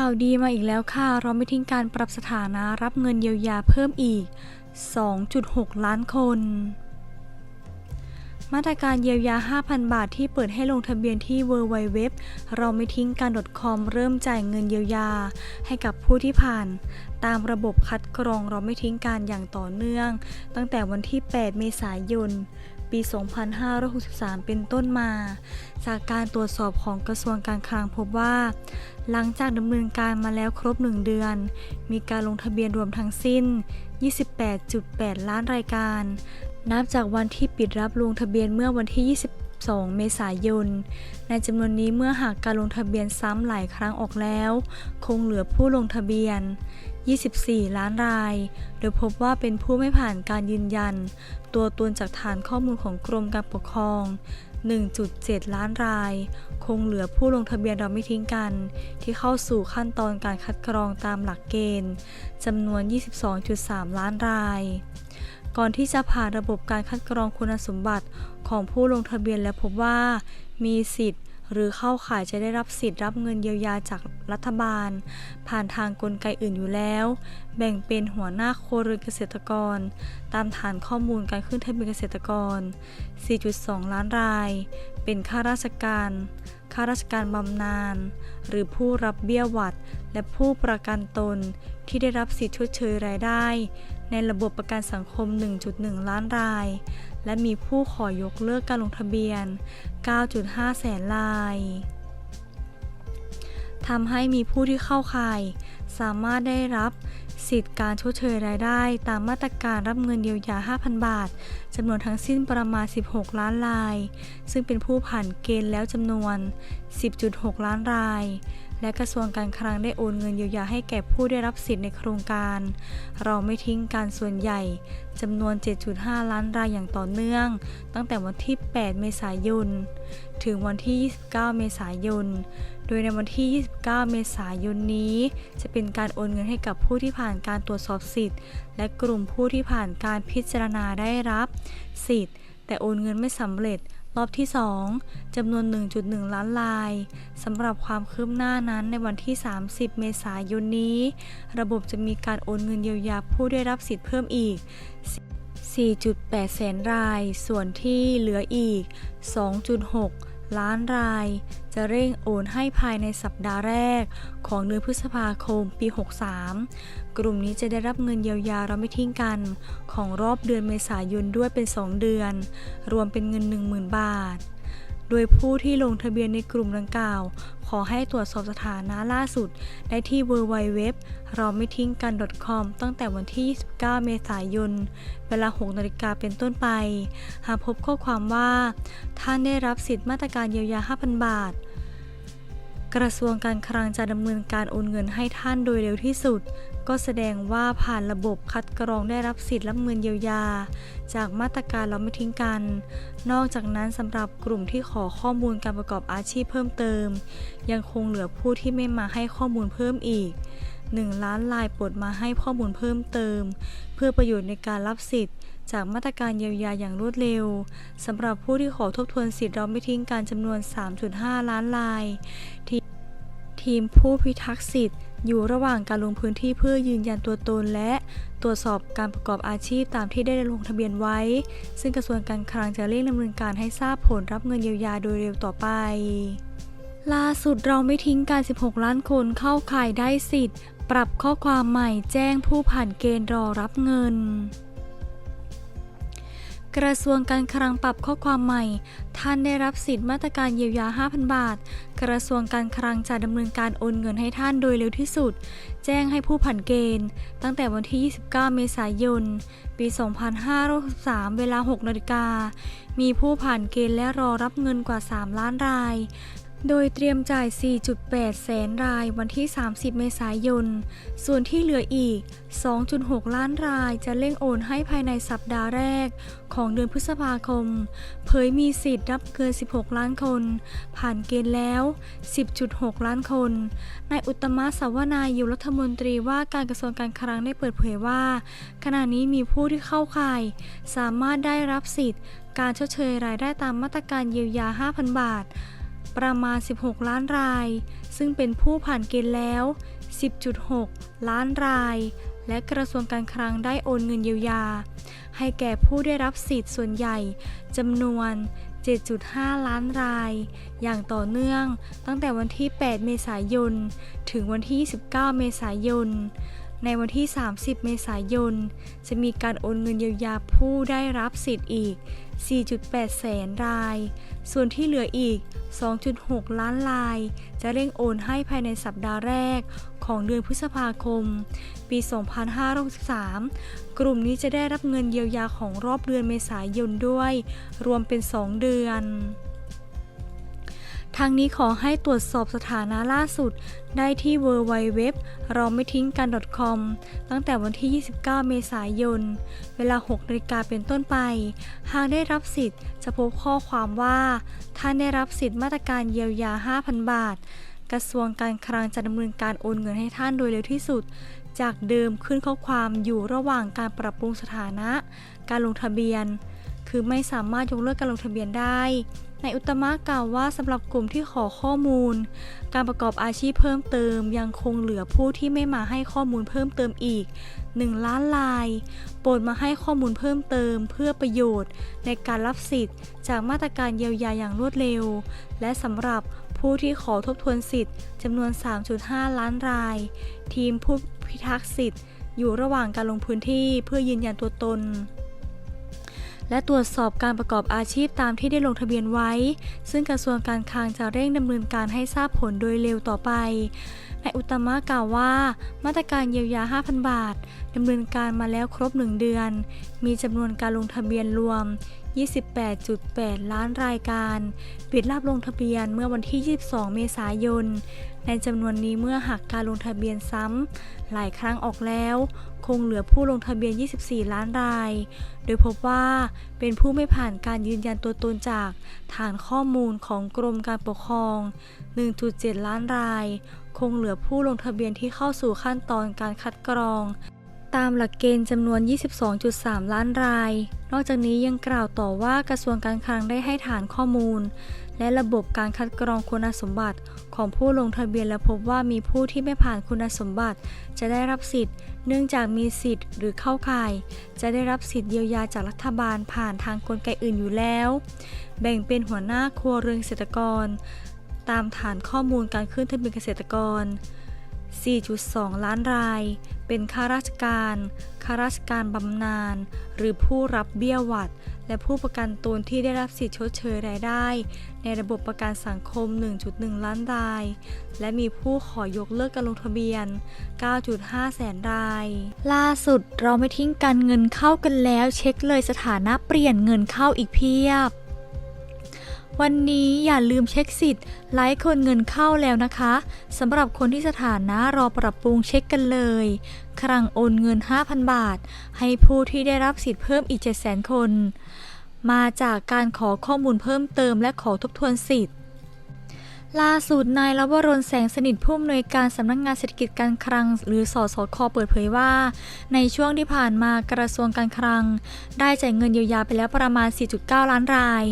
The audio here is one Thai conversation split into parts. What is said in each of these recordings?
ข่าวดีมาอีกแล้วค่ะ เราไม่ทิ้งการปรับสถานะรับเงินเยียวยาเพิ่มอีก 2.6 ล้านคน มาตรการเยียวยา 5,000 บาทที่เปิดให้ลงทะเบียนที่ www เราไม่ทิ้งการ .com เริ่มจ่ายเงินเยียวยา ให้กับผู้ที่ผ่าน ตามระบบคัดกรองเราไม่ทิ้งการอย่างต่อเนื่อง ตั้งแต่วันที่ 8 เมษายน ปี 2563 เป็นต้นมา จากการตรวจสอบของกระทรวงการคลังพบว่า หลังจากดำเนินการมาแล้วครบ 1 เดือน มีการลงทะเบียนรวมทั้งสิ้น 28.8 ล้านรายการ นับจากวันที่ปิดรับลงทะเบียนเมื่อวันที่ 22 เมษายน ในจำนวนนี้เมื่อหากการลงทะเบียนซ้ำหลายครั้งออกแล้ว คงเหลือผู้ลงทะเบียน 24 ล้านราย โดยพบว่าเป็นผู้ไม่ผ่านการยืนยัน ตัวตนจากฐานข้อมูลของกรมการปกครอง 1.7 ล้านราย คงเหลือผู้ลงทะเบียนเราไม่ทิ้งกัน ที่เข้าสู่ขั้นตอนการคัดกรองตามหลักเกณฑ์จำนวน 22.3 ล้านราย ก่อนที่จะผ่านระบบการคัดกรองคุณสมบัติของผู้ลงทะเบียนและพบว่า มีสิทธิ์ หรือเข้าข่ายจะได้รับสิทธิ์รับเงินเยียวยาจากรัฐบาล ผ่านทางกลไกอื่นอยู่แล้ว แบ่งเป็นหัวหน้าโครัวเรือนเกษตรกร ตามฐานข้อมูลการขึ้นทะเบียนเกษตรกร 4.2 ล้านราย เป็นข้าราชการข้าราชการบำนาญหรือผู้รับเบี้ยหวัด และผู้ประกันตนที่ได้รับสิทธิชดเชยรายได้ ในระบบประกันสังคม 1.1 ล้านราย และมีผู้ขอยกเลิกการลงทะเบียน 9.5 แสนรายทำให้มีผู้ที่เข้าข่าย สามารถได้รับ สิทธิการชดเชยรายได้ ตามมาตรการรับเงินเยียวยา 5,000 บาทจำนวนทั้งสิ้นประมาณ 16 ล้านราย ซึ่งเป็นผู้ผ่านเกณฑ์แล้วจำนวน 10.6 ล้านราย และกระทรวงการคลังได้โอนเงินเยียวยาให้แก่ผู้ได้รับสิทธิ์ในโครงการ เราไม่ทิ้งการส่วนใหญ่จำนวน 7.5 ล้านรายอย่างต่อเนื่อง ตั้งแต่วันที่ 8 เมษายน ถึงวันที่ 29 เมษายน โดยในวันที่ 29 เมษายนนี้ จะเป็นการโอนเงินให้กับผู้ที่ผ่านการตรวจสอบสิทธิ์ และกลุ่มผู้ที่ผ่านการพิจารณาได้รับ สิทธิ์ แต่โอนเงินไม่สำเร็จรอบที่ 2จำนวน 1.1 ล้านลายสำหรับความคืบหน้านั้นในวันที่ 30 เมษายนนี้ ระบบจะมีการโอนเงินเยียวยาผู้ได้รับสิทธิ์เพิ่มอีก 4.8 แสนราย ส่วนที่เหลืออีก 2.6 ล้านราย จะเร่งโอนให้ภายในสัปดาห์แรก ของเดือนพฤษภาคมปี 63 กลุ่มนี้จะได้รับเงินเยียวยาเราไม่ทิ้งกัน ของรอบเดือนเมษายนด้วยเป็น 2 เดือน รวมเป็นเงิน 10,000 บาท โดยผู้ที่ลงทะเบียนในกลุ่มดังกล่าว ขอให้ตรวจสอบสถานะล่าสุด ได้ที่ www เราไม่ทิ้งกัน .com ตั้งแต่วันที่ 29 เมษายน เวลา 6นาฬิกาเป็นต้นไป หากพบข้อความว่า ท่านได้รับสิทธิมาตรการเยียวยา 5,000 บาท กระทรวงการคลังจะดำเนินการโอนเงินให้ท่านโดยเร็วที่สุด ก็แสดงว่าผ่านระบบคัดกรองได้รับสิทธิ์รับเงินเยียวยา จากมาตรการเราไม่ทิ้งกัน นอกจากนั้นสำหรับกลุ่มที่ขอข้อมูลการประกอบอาชีพเพิ่มเติม ยังคงเหลือผู้ที่ไม่มาให้ข้อมูลเพิ่มอีก 1 ล้านลายปลดมาให้ข้อมูลเพิ่มเติม เพื่อประโยชน์ในการรับสิทธิ์ จากมาตรการเยียวยาอย่างรวดเร็วสำหรับผู้ที่ขอทบทวนสิทธิ์เราไม่ทิ้งการจำนวน 3.5 ล้านลายทีทีมผู้พิทักษ์สิทธิ์อยู่ระหว่างการลงพื้นที่เพื่อยืนยันตัวตนและตรวจสอบการประกอบอาชีพตามที่ได้ลงทะเบียนไว้ ซึ่งกระทรวงการคลังจะเร่งดำเนินการให้ทราบผลรับเงินเยียวยาโดยเร็วต่อไปล่าสุดเราไม่ทิ้งการ 16 ล้านคนเข้าข่ายได้สิทธิ์ ปรับข้อความใหม่แจ้งผู้ผ่านเกณฑ์รอรับเงิน กระทรวงการคลังปรับข้อความใหม่ ท่านได้รับสิทธิ์มาตรการเยียวยา 5,000 บาท กระทรวงการคลังจะดำเนินการโอนเงินให้ท่านโดยเร็วที่สุด แจ้งให้ผู้ผ่านเกณฑ์ ตั้งแต่วันที่ 29 เมษายน ปี 2563 เวลา 6 นาฬิกา มีผู้ผ่านเกณฑ์และรอรับเงินกว่า 3 ล้านราย โดยเตรียมจ่าย 4.8 แสนรายวันที่ 30 เมษายน ส่วนที่เหลืออีก 2.6 ล้านรายจะเร่งโอนให้ภายในสัปดาห์แรกของเดือนพฤษภาคม เผยมีสิทธิ์รับเกิน 16 ล้านคน ผ่านเกณฑ์แล้ว 10.6 ล้านคน นายอุตมะสาวนายุรัฐมนตรีว่าการกระทรวงการคลังได้เปิดเผยว่า ขณะนี้มีผู้ที่เข้าข่าย สามารถได้รับสิทธิ์ การชดเชยรายได้ตามมาตรการเยียวยา 5,000 บาท ประมาณ 16 ล้านราย ซึ่งเป็นผู้ผ่านเกณฑ์แล้ว 10.6 ล้านราย และกระทรวงการคลังได้โอนเงินเยียวยา ให้แก่ผู้ได้รับสิทธิ์ส่วนใหญ่จำนวน 7.5 ล้านราย อย่างต่อเนื่องตั้งแต่วันที่ 8 เมษายน ถึงวันที่ 29 เมษายน ในวันที่ 30 เมษายน จะมีการโอนเงินเยียวยาผู้ได้รับสิทธิ์อีก 4.8 แสนราย ส่วนที่เหลืออีก 2.6 ล้านราย จะเร่งโอนให้ภายในสัปดาห์แรกของเดือนพฤษภาคม ปี 2563 กลุ่มนี้จะได้รับเงินเยียวยาของรอบเดือนเมษายนด้วย รวมเป็น 2 เดือน ทางนี้ขอให้ตรวจสอบสถานะล่าสุด ได้ที่ www เราไม่ทิ้งกัน .com ตั้งแต่วันที่ 29 เมษายน เวลา 6นาฬิกาเป็นต้นไป หากได้รับสิทธิ์จะพบข้อความว่าท่านได้รับสิทธิ์มาตรการเยียวยา 5,000 บาท กระทรวงการคลังจะดำเนินการโอนเงินให้ท่านโดยเร็วที่สุด จากเดิมขึ้นข้อความอยู่ระหว่างการปรับปรุงสถานะ การลงทะเบียน คือไม่สามารถยกเลิกการลงทะเบียนได้ในอุตตมะกล่าวว่าสำหรับกลุ่มที่ขอข้อมูล การประกอบอาชีพเพิ่มเติม ยังคงเหลือผู้ที่ไม่มาให้ข้อมูลเพิ่มเติมอีก 1 ล้านลาย โปรดมาให้ข้อมูลเพิ่มเติม เพื่อประโยชน์ ในการรับสิทธิ์ จากมาตรการเยียวยาอย่างรวดเร็ว และสำหรับผู้ที่ขอทบทวนสิทธิ์จำนวน 3.5 ล้านราย ทีมผู้พิทักษ์สิทธิ์ อยู่ระหว่างการลงพื้นที่เพื่อยืนยันตัวตน และตรวจสอบการประกอบอาชีพตามที่ได้ลงทะเบียนไว้ ซึ่งกระทรวงการคลังจะเร่งดำเนินการให้ทราบผลโดยเร็วต่อไปนายอุตมะกล่าวว่า มาตรการเยียวยา 5,000 บาท ดำเนินการมาแล้วครบ 1 เดือน มีจำนวนการลงทะเบียนรวม 28.8 ล้านรายการ ปิดรับลงทะเบียนเมื่อวันที่ 22 เมษายน ในจำนวนนี้เมื่อหักการลงทะเบียนซ้ำหลายครั้งออกแล้ว คงเหลือผู้ลงทะเบียน 24 ล้านราย โดยพบว่าเป็นผู้ไม่ผ่านการยืนยันตัวตนจากฐานข้อมูลของกรมการปกครอง 1.7 ล้านราย คงเหลือผู้ลงทะเบียนที่เข้าสู่ขั้นตอนการคัดกรอง ตามหลักเกณฑ์จำนวน 22.3 ล้านราย นอกจากนี้ยังกล่าวต่อว่ากระทรวงการคลังได้ให้ฐานข้อมูล และระบบการคัดกรองคุณสมบัติของผู้ลงทะเบียนและพบว่ามีผู้ที่ไม่ผ่านคุณสมบัติ จะได้รับสิทธิ์ เนื่องจากมีสิทธิ์หรือเข้าข่าย จะได้รับสิทธิ์เยียวยาจากรัฐบาลผ่านทางกลไกอื่นอยู่แล้ว แบ่งเป็นหัวหน้าครัวเรือนเกษตรกร ตามฐานข้อมูลการขึ้นทะเบียนเกษตรกร 4.2 ล้านราย เป็นข้าราชการ ข้าราชการบำนาญ หรือผู้รับเบี้ยหวัด และผู้ประกันตนที่ได้รับสิทธิชดเชยรายได้ ในระบบประกันสังคม 1.1 ล้านราย และมีผู้ขอยกเลิกการลงทะเบียน 9.5 แสนราย ล่าสุดเราไม่ทิ้งการเงินเข้ากันแล้ว เช็คเลยสถานะเปลี่ยนเงินเข้าอีกเพียบ วันนี้อย่าลืมเช็คสิทธิ์ไลค์คนเงินเข้าแล้วนะคะสำหรับคนที่สถานะรอปรับปรุงเช็คกันเลย ครั้งโอนเงิน 5,000 บาท ให้ผู้ที่ได้รับสิทธิ์เพิ่มอีก 700,000 คน มาจากการขอข้อมูลเพิ่มเติมและขอทบทวนสิทธิ์ ล่าสุดนายลวรนแสงสนิทผู้อำนวยการสำนักงงานเศรษฐกิจการคลัง หรือสสคเปิดเผยว่า ในช่วงที่ผ่านมากระทรวงการคลัง ได้จ่ายเงินเยียวยาไปแล้วประมาณ 4.9 ล้านราย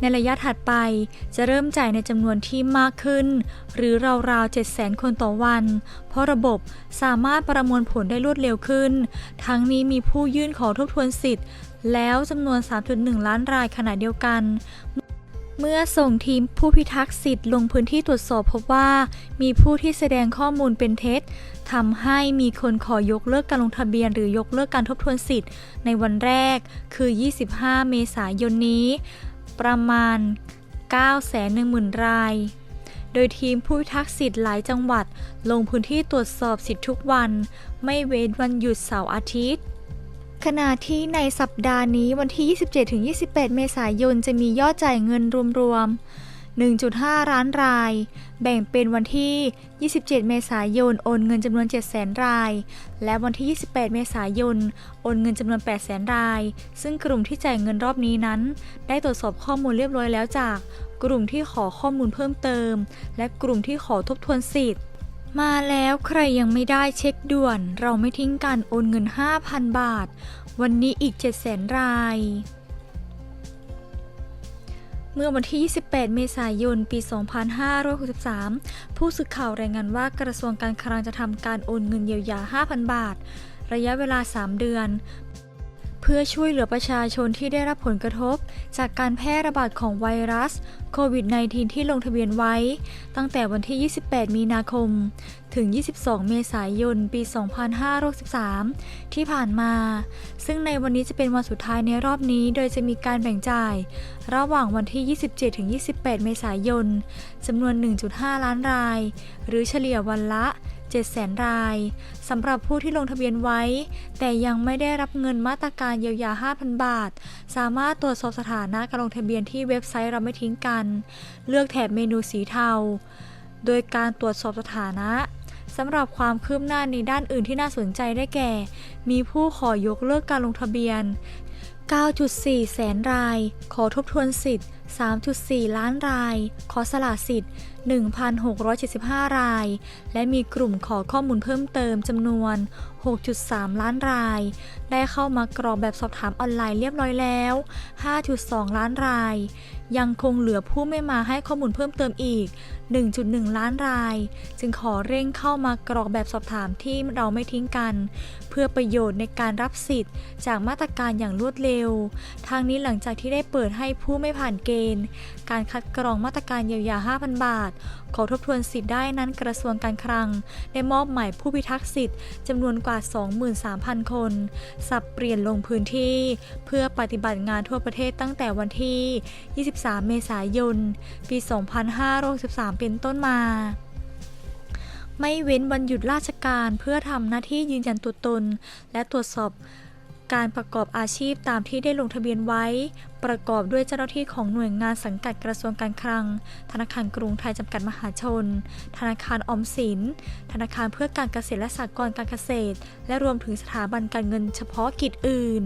ในระยะถัดไปจะเริ่มจ่ายในจำนวนที่มากขึ้น หรือราวๆ 700,000คนต่อวัน เพราะระบบสามารถประมวลผลได้รวดเร็วขึ้น ทั้งนี้มีผู้ยื่นขอทบทวนสิทธิ์ แล้วจำนวน 3.1 ล้านรายขณะเดียวกัน เมื่อส่งทีมผู้พิทักษ์สิทธิ์ลงพื้นที่ตรวจสอบพบว่า มีผู้ที่แสดงข้อมูลเป็นเท็จทำให้มีคนขอยกเลิกการลงทะเบียนหรือยกเลิกการทบทวนสิทธิ์ในวันแรกคือ 25 เมษายนนี้ ประมาณ 910,000 ราย โดยทีมผู้พิทักษ์สิทธิ์หลายจังหวัด ลงพื้นที่ตรวจสอบสิทธิ์ทุกวัน ไม่เว้นวันหยุดเสาร์อาทิตย์ ขณะที่ในสัปดาห์นี้วันที่ 27-28 เมษายน จะมียอดจ่ายเงินรวมๆ 1.5 ล้านราย แบ่งเป็นวันที่ 27 เมษายน โอนเงินจำนวน 700,000 ราย และวันที่ 28 เมษายน โอนเงินจำนวน 800,000 ราย ซึ่งกลุ่มที่จ่ายเงินรอบนี้นั้น ได้ตรวจสอบข้อมูลเรียบร้อยแล้วจาก กลุ่มที่ขอข้อมูลเพิ่มเติม และกลุ่มที่ขอทบทวนสิทธิ์ มาแล้วใครยังไม่ได้เช็คด่วน เราไม่ทิ้งกันโอนเงิน 5,000 บาท วันนี้อีก 700,000 ราย เมื่อวันที่ 28 เมษายน ปี 2563 ผู้สื่อข่าวรายงานว่ากระทรวงการคลังจะทำการโอนเงินเยียวยา 5,000 บาท ระยะเวลา 3 เดือน พื่อช่วยเหลือประชาชนที่ได้รับผลกระทบ จากการแพร่ระบาดของไวรัสโควิด -19 ที่ลงทะเบียนไว้ ตั้งแต่วันที่ 28 มีนาคม ถึง 22 เมษายน ปี 2563 ที่ผ่านมา ซึ่งในวันนี้จะเป็นวันสุดท้ายในรอบนี้ โดยจะมีการแบ่งจ่าย ระหว่างวันที่ 27 ถึง 28 เมษายนจำนวน 1.5 ล้านราย หรือเฉลี่ยวันละ 700,000 รายสำหรับผู้ที่ลงทะเบียนไว้ แต่ยังไม่ได้รับเงินมาตรการเยียวยา 5,000 บาท สามารถตรวจสอบสถานะการลงทะเบียนที่เว็บไซต์เราไม่ทิ้งกัน เลือกแถบเมนูสีเทา โดยการตรวจสอบสถานะสำหรับความคืบหน้าในด้านอื่นที่น่าสนใจได้แก่ มีผู้ขอยกเลิกการลงทะเบียน 9.4 แสนราย ขอทบทวนสิทธิ์ 3.4 ล้านราย ขอสละสิทธิ์ 1,675 ราย และมีกลุ่มขอข้อมูลเพิ่มเติมจำนวน 6.3 ล้านราย ได้เข้ามากรอกแบบสอบถามออนไลน์เรียบร้อยแล้ว 5.2 ล้านราย ยังคงเหลือผู้ไม่มาให้ข้อมูลเพิ่มเติมอีก 1.1 ล้านราย จึงขอเร่งเข้ามากรอกแบบสอบถามที่เราไม่ทิ้งกัน เพื่อประโยชน์ในการรับสิทธิ์ จากมาตรการอย่างรวดเร็ว ทางนี้หลังจากที่ได้เปิดให้ผู้ไม่ผ่านเกณฑ์ การคัดกรองมาตรการเยียวยา 5,000 บาท ขอทบทวนสิทธิ์ได้นั้นกระทรวงการคลัง ได้มอบหมายผู้พิทักษ์สิทธิ์จำนวนกว่า 23,000 คน สับเปลี่ยนลงพื้นที่ เพื่อปฏิบัติงานทั่วประเทศตั้งแต่วันที่23เมษายน ปี 2563 เป็นต้นมา ไม่เว้นวันหยุดราชการเพื่อทำหน้าที่ยืนยันตัวตน และตรวจสอบการประกอบอาชีพตามที่ได้ลงทะเบียนไว้ ประกอบด้วยเจ้าหน้าที่ของหน่วยงานสังกัดกระทรวงการคลัง ธนาคารกรุงไทยจำกัดมหาชน ธนาคารออมสิน ธนาคารเพื่อการเกษตรและสหกรณ์การเกษตร และรวมถึงสถาบันการเงินเฉพาะกิจอื่น